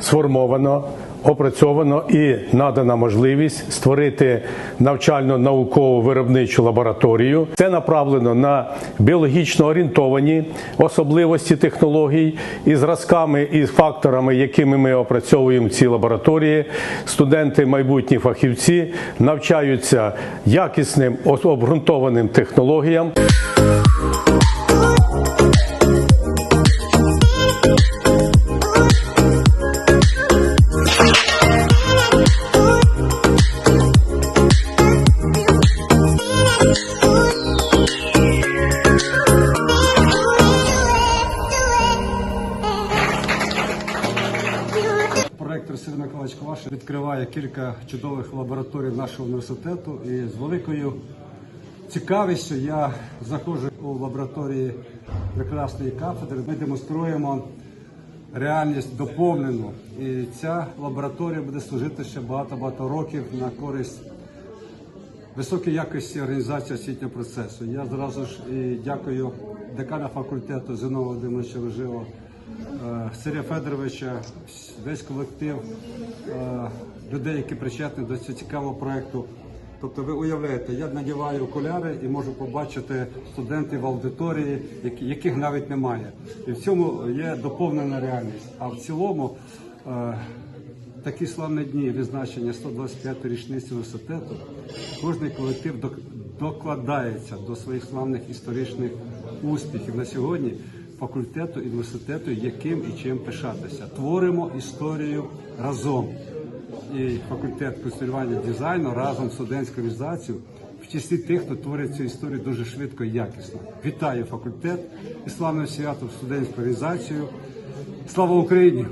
сформовано, опрацьовано і надана можливість створити навчально-наукову виробничу лабораторію. Це направлено на біологічно орієнтовані особливості технологій і зразками і факторами, якими ми опрацьовуємо в цій лабораторії. Студенти, майбутні фахівці навчаються якісним обґрунтованим технологіям. Проектор Сергій Миколаївич Коваш відкриває кілька чудових лабораторій нашого університету. І з великою цікавістю я заходжу у лабораторії прекрасної кафедри. Ми демонструємо реальність доповнену. І ця лабораторія буде служити ще багато-багато років на користь високій якості організації освітнього процесу. Я зразу ж і дякую декана факультету Зінову Володимировича Рожила, е, Сергія Федоровича, весь колектив е, людей, які причетні до цього цікавого проекту. Тобто ви уявляєте, я надіваю окуляри і можу побачити студентів в аудиторії, яких навіть немає. І в цьому є доповнена реальність. А в цілому е, такі славні дні відзначення 125-ї річниці університету, кожний колектив докладається до своїх славних історичних успіхів на сьогодні. Факультету і університету, яким і чим пишатися. Творимо історію разом. І факультет конструювання дизайну разом з студентською організацією в числі тих, хто творить цю історію дуже швидко і якісно. Вітаю факультет і славним святом студентську організацію. Слава Україні!